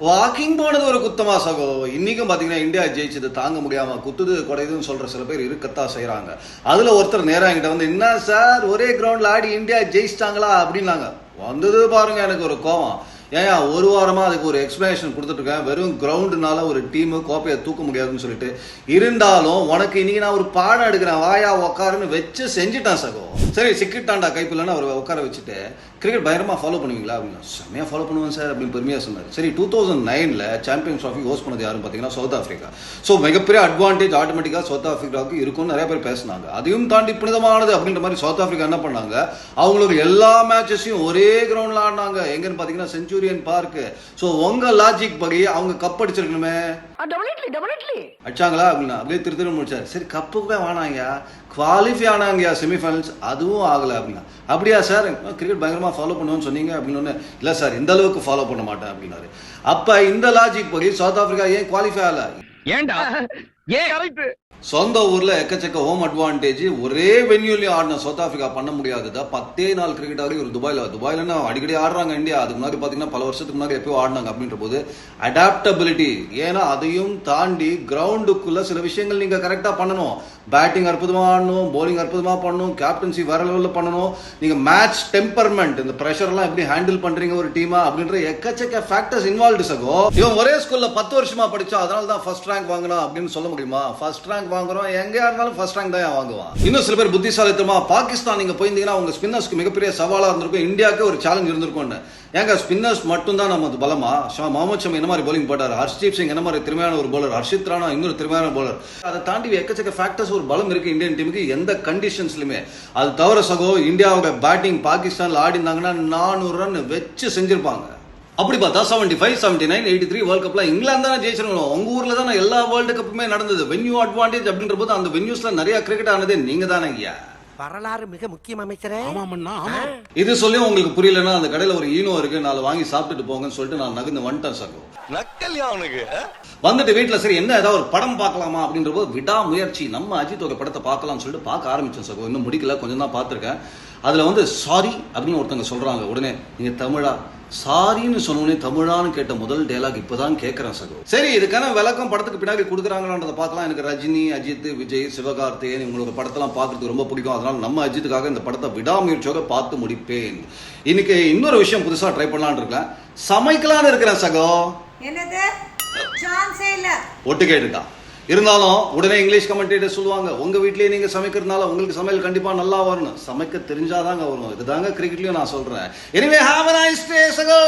Walking போனது ஒரு குத்தமா சகோ. இன்னைக்கும் பாத்தீங்கன்னா இந்தியா ஜெயிச்சது தாங்க முடியாம குத்துது குறையுதுன்னு சொல்ற சில பேர் இருக்கத்தான் செய்யறாங்க அதுல ஒருத்தர் நேரம் என்கிட்ட வந்து என்ன சார் ஒரே கிரவுண்ட்ல ஆடி இந்தியா ஜெயிச்சிட்டாங்களா? அப்படின்னாங்க. வந்தது பாருங்க எனக்கு ஒரு கோவம். ஏன் ஒரு வாரமாக அதுக்கு ஒரு எக்ஸ்பிளனேஷன் கொடுத்துட்ருக்கேன். வெறும் கிரவுண்டுனால ஒரு டீமு கோப்பையை தூக்க முடியாதுன்னு சொல்லிட்டு. இருந்தாலும் உனக்கு இன்னைக்கு நான் ஒரு பாடம் எடுக்கிறேன். வாயா உக்காருன்னு வச்சு செஞ்சுட்டான் சகோ. சரி சிக்கிட்டாண்டா கைப்பில்லைன்னு அவர் உட்கார வச்சுட்டு கிரிக்கெட் பயங்கரமாக ஃபாலோ பண்ணுவீங்களா? அப்படின்னா செம்மையாக ஃபாலோ பண்ணுவேன் சார் அப்படின்னு பெருமையாக சொன்னார். சரி டூ தௌசண்ட் நைனில் சாம்பியன்ஸ் ட்ராஃபி ஹோஸ்ட் பண்ணது யாரும் பார்த்தீங்கன்னா சவுத் ஆஃப்ரிக்கா ஸோ மிகப்பெரிய அட்வான்டேஜ் ஆட்டோமேட்டிக்காக சவுத் ஆஃப்ரிக்காவுக்கு இருக்கும்னு நிறைய பேர் பேசினாங்க. அதையும் தாண்டி புனிதமானது அப்படின்ற மாதிரி சவுத் ஆஃப்ரிக்கா என்ன பண்ணாங்க? அவங்களோட எல்லா மேட்சஸையும் ஒரே கிரௌண்டில் ஆடினாங்க. எங்கன்னு பார்த்தீங்கன்னா செஞ்சு செஞ்சுரியன் பார்க்கு ஸோ உங்க லாஜிக் படி அவங்க கப் அடிச்சிருக்கணுமே? டெபினெட்லி டெபினெட்லி அடிச்சாங்களா? அப்படின்னா அப்படியே திரு திரு முடிச்சார். சரி கப்புக்கு வேணாங்கயா குவாலிஃபை ஆனாங்கயா செமிஃபைனல்ஸ் அதுவும் ஆகல அப்படின்னா. அப்படியா சார் கிரிக்கெட் பயங்கரமா ஃபாலோ பண்ணுவோம்னு சொன்னீங்க அப்படின்னு இல்லை சார் இந்த அளவுக்கு ஃபாலோ பண்ண மாட்டேன் அப்படின்னாரு. அப்ப இந்த லாஜிக் படி சவுத் ஆப்பிரிக்கா ஏன் குவாலிஃபை ஆகல? ஏன்டா? ஏன்? கரெக்ட் சொந்த ஊர்ல எக்கச்சக்க ஹோம் அட்வான்டேஜ் ஒரே வென்யூலயும் ஆடின சவுத் ஆப்பிரிக்கா பண்ண முடியாததா பத்தே நாள் கிரிக்கெட் ஆடி ஒரு துபாயில துபாயில என்ன அடிக்கடி ஆடுறாங்க இந்தியா. அதுக்கு முன்னாடி பாத்தீங்கன்னா பல வருஷத்துக்கு முன்னாடி எப்பயோ ஆடினாங்க அப்படின்ற போது அடாப்டபிலிட்டி ஏன்னா அதையும் தாண்டி கிரவுண்டுக்குள்ள சில விஷயங்கள் நீங்க கரெக்டா பண்ணணும். பேட்டிங் அற்புதமா ஆடணும் போலிங் அற்புதமா பண்ணணும் கேப்டன்சி வேற லெவலில் பண்ணணும். நீங்க மேட்ச் டெம்பர்மெண்ட் இந்த ப்ரெஷர் எல்லாம் எப்படி ஹேண்டில் பண்றீங்க ஒரு டீமா அப்படின்ற எக்கச்சக்க ஃபேக்டர்ஸ் இன்வால்வ்டு சகோ. இவன் ஒரே ஸ்கூல்ல பத்து வருஷமா படிச்சா அதனால தான் ஃபர்ஸ்ட் ரேங்க் வாங்கினா அப்படின்னு சொல்ல முடியுமா? ஃபர்ஸ்ட் ரேங்க் வாங்குறோம். எங்கேயா இருந்தாலும் ஃபர்ஸ்ட் ரேங்க் தான் வாங்குவான். இன்னும் சில பேர் புத்திசாலித்தமா பாகிஸ்தான் நீங்க போயிருந்தீங்கன்னா உங்க ஸ்பின்னர்ஸ்க்கு மிகப்பெரிய சவாலா இருந்திருக்கும். இந்தியாவுக்கு ஒரு சேலஞ்ச் இருந்திருக்கும்னு. ஏங்க ஸ்பின்னர்ஸ் மட்டும் தான் நமது பலமா? ஷா முகமது ஷமி என்ன மாதிரி போலிங் போட்டார்? ஹர்ஷ்தீப் சிங் என்ன மாதிரி திறமையான ஒரு போலர் ஹர்ஷித் ராணா இன்னொரு திறமையான போலர் அதை தாண்டி எக்கச்சக்க ஃபேக்டர்ஸ் ஒரு பலம் இருக்கு இந்தியன் டீமுக்கு எந்த கண்டிஷன்ஸ்லையுமே அது தவிர சகோ இந்தியாவோட பேட்டிங் பாகிஸ்தானில் ஆடி இருந்தாங்கன்னா நானூறு ரன் வச்சு செஞ்சிருப்பாங்க. அப்படி பார்த்தா seventy five seventy nine eighty three world கப்ல இங்கிலாந்து தானே ஜெயிச்சிருக்கணும். உங்க ஊர்ல தானே எல்லா வேர்ல்டு கப்புமே நடந்தது. வென்யூ அட்வான்டேஜ் அப்படின்ற போது அந்த வென்யூஸ்ல நிறைய கிரிக்கெட் ஆனதே நீங்க தானே ஐயா வரலாறு மிக முக்கியம் அமைச்சரே. இது சொல்லி உங்களுக்கு புரியலன்னா அந்த கடையில ஒரு ஈனோ இருக்கு. நாலு வாங்கி சாப்பிட்டுட்டு போங்கன்னு சொல்லிட்டு நான் நகர்ந்து வந்துட்டேன் சகோ நக்கல்யா அவனுக்கு? வந்துட்டு வீட்ல சரி என்ன ஏதாவது ஒரு படம் பார்க்கலாமா அப்படின்ற போது விடா முயற்சி நம்ம அஜித்தோட படத்தை பார்க்கலாம்னு சொல்லிட்டு பார்க்க ஆரம்பிச்சோம் சகோ இன்னும் முடிக்கல கொஞ்சம் தான் பார்த்துருக்கேன். அதுல வந்து சாரி அப்படின்னு ஒருத்தங்க சொல்றாங்க உடனே. நீங்க தமிழா? சாரின்னு சொன்னோடனே தமிழான்னு கேட்ட முதல் டயலாக் இப்பதான் கேட்கறேன் சகோ. சரி இதுக்கான விளக்கம் படத்துக்கு பின்னாடி கொடுக்குறாங்களான்றதை பார்க்கலாம். எனக்கு ரஜினி அஜித் விஜய் சிவகார்த்திகேயன் இவங்களோட படத்தெல்லாம் பார்க்கறதுக்கு ரொம்ப பிடிக்கும். அதனால நம்ம அஜித்துக்காக இந்த படத்தை விடாமுயற்சியோட பார்த்து முடிப்பேன். இன்னைக்கு இன்னொரு விஷயம் புதுசா ட்ரை பண்ணலாம்னு இருக்கேன். சமைக்கலாம்னு இருக்கிறேன் சகோ. என்னது? ஒட்டு கேட்டுட்டா இருந்தாலும் உடனே இங்கிலீஷ் கமெண்டேட்டர் சொல்லுவாங்க உங்க வீட்லயே நீங்க சமைக்கிறதுனால உங்களுக்கு சமையல் கண்டிப்பா நல்லா வரணும். சமைக்க தெரிஞ்சாதாங்க வரும் இதுதாங்க கிரிக்கெட்லயும் நான் சொல்றேன். எனிவே ஹாவ் a nice சகோ